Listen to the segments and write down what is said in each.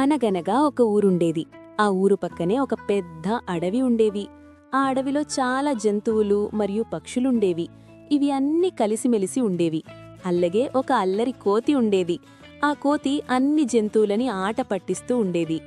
అనగనగా ఒక ఊరుండేది. ఆ ఊరు పక్కనే ఒక పెద్ద అడవి ఉండేవి. ఆ అడవిలో చాలా జంతువులు మరియు పక్షులుండేవి. ఇవి అన్నీ కలిసిమెలిసి ఉండేవి. అల్లగే ఒక అల్లరి కోతి ఉండేది. ఆ కోతి అన్ని జంతువులని ఆట పట్టిస్తూ ఉండేది.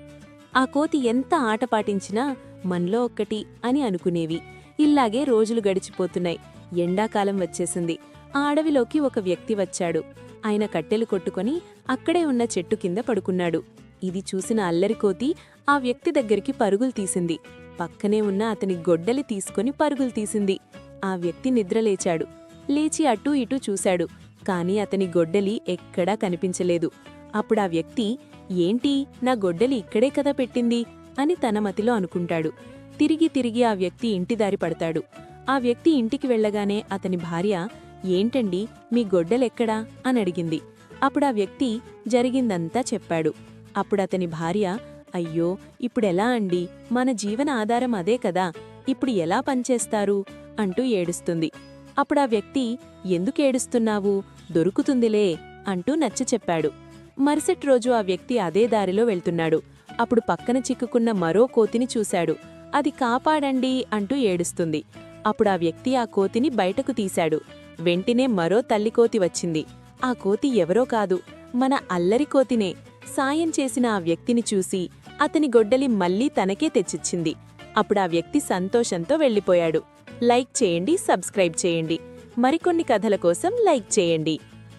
ఆ కోతి ఎంత ఆట పాటించినా మనలో ఒక్కటి అని అనుకునేవి. ఇల్లాగే రోజులు గడిచిపోతున్నాయి. ఎండాకాలం వచ్చేసింది. ఆ అడవిలోకి ఒక వ్యక్తి వచ్చాడు. ఆయన కట్టెలు కొట్టుకొని అక్కడే ఉన్న చెట్టు కింద పడుకున్నాడు. ఇది చూసిన అల్లరికోతి ఆ వ్యక్తి దగ్గరికి పరుగులు తీసింది. పక్కనే ఉన్న అతని గొడ్డలి తీసుకొని పరుగులు తీసింది. ఆ వ్యక్తి నిద్రలేచాడు లేచి అటూ ఇటూ చూశాడు. కాని అతని గొడ్డలి ఎక్కడా కనిపించలేదు. అప్పుడా వ్యక్తి ఏంటి? నా గొడ్డలి ఇక్కడే కదా పెట్టింది? అని తన మతిలో అనుకుంటాడు. తిరిగి తిరిగి ఆ వ్యక్తి ఇంటి దారి పడతాడు. ఆ వ్యక్తి ఇంటికి వెళ్ళగానే అతని భార్య ఏంటండి? మీ గొడ్డలెక్కడా? అని అడిగింది. అప్పుడా వ్యక్తి జరిగిందంతా చెప్పాడు. అప్పుడతని భార్య అయ్యో ఇప్పుడెలా అండి? మన జీవన ఆధారం అదే కదా ఇప్పుడు ఎలా పనిచేస్తారు? అంటూ ఏడుస్తుంది. అప్పుడా వ్యక్తి ఎందుకేడుస్తున్నావు దొరుకుతుందిలే అంటూ నచ్చ చెప్పాడు. మరుసటి రోజు ఆ వ్యక్తి అదే దారిలో వెళ్తున్నాడు. అప్పుడు పక్కన చిక్కుకున్న మరో కోతిని చూశాడు. అది కాపాడండి అంటూ ఏడుస్తుంది. అప్పుడు ఆ వ్యక్తి ఆ కోతిని బయటకు తీశాడు. వెంటనే మరో తల్లికోతి వచ్చింది. ఆ కోతి ఎవరో కాదు మన అల్లరి కోతినే. సాయం చేసిన ఆ వ్యక్తిని చూసి అతని గొడ్డలి మళ్ళీ తనకే తెచ్చిచ్చింది. అప్పుడా వ్యక్తి సంతోషంతో వెళ్ళిపోయాడు. లైక్ చేయండి సబ్స్క్రైబ్ చేయండి. మరికొన్ని కథల కోసం లైక్ చేయండి.